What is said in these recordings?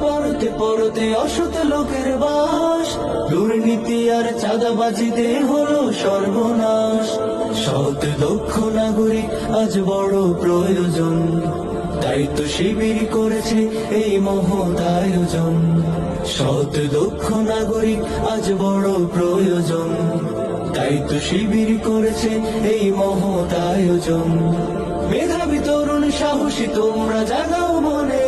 পরতে পরতে অসত লোকের বাস। দুর্নীতি আর চাঁদাবাজিতে হলো সর্বনাশ। সৎ দক্ষ নাগরিক আজ বড় প্রয়োজন। তো শিবির করেছে এই মহৎ আয়োজন। সৎ দক্ষ নাগরিক আজ বড় প্রয়োজন। তো শিবির করেছে এই মহৎ আয়োজন। মেধাবী তরুণ সাহসী, তোমরা জানাও ইচ্ছা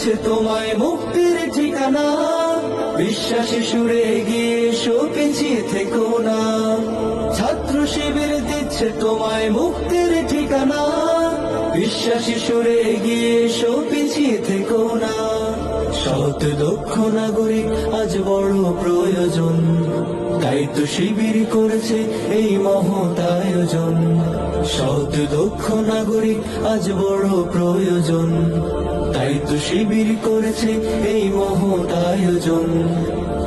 দিচ্ছে তোমায় মুক্তির ঠিকানা। বিশ্বাসী সুরে গিয়ে শো পিছিয়ে থেকো না। ছাত্র শিবির দিচ্ছে তোমায় মুক্তির ঠিকানা। বিশ্বাসী সুরে গিয়ে শো পিছিয়ে থেকো না। সৎ দক্ষ নাগরিক, আজ বড় প্রয়োজন। তো শিবির করেছে এই মহৎ আয়োজন। সৎ, দক্ষ নাগরিক আজ বড় প্রয়োজন। তো শিবির করেছে এই মহৎ আয়োজন।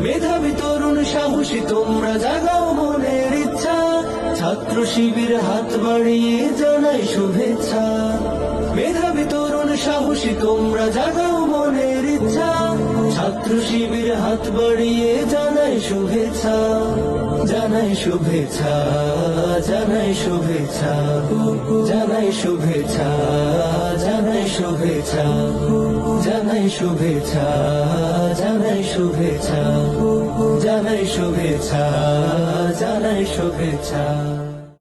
মেধাবী তরুণ সাহসী, তোমরা জাগাও মনের ইচ্ছা। ছাত্র শিবির হাত বাড়িয়ে জানাই শুভেচ্ছা। মেধাবী তরুণ সাহসী, তোমরা জাগাও ছাত্র শিবির হাত বাড়িয়ে জানাই শুভেচ্ছা জানাই শুভেচ্ছা জানাই শুভেচ্ছা জানাই শুভেচ্ছা জানাই শুভেচ্ছা জানাই শুভেচ্ছা জানাই শুভেচ্ছা জানাই শুভেচ্ছা জানাই শুভেচ্ছা।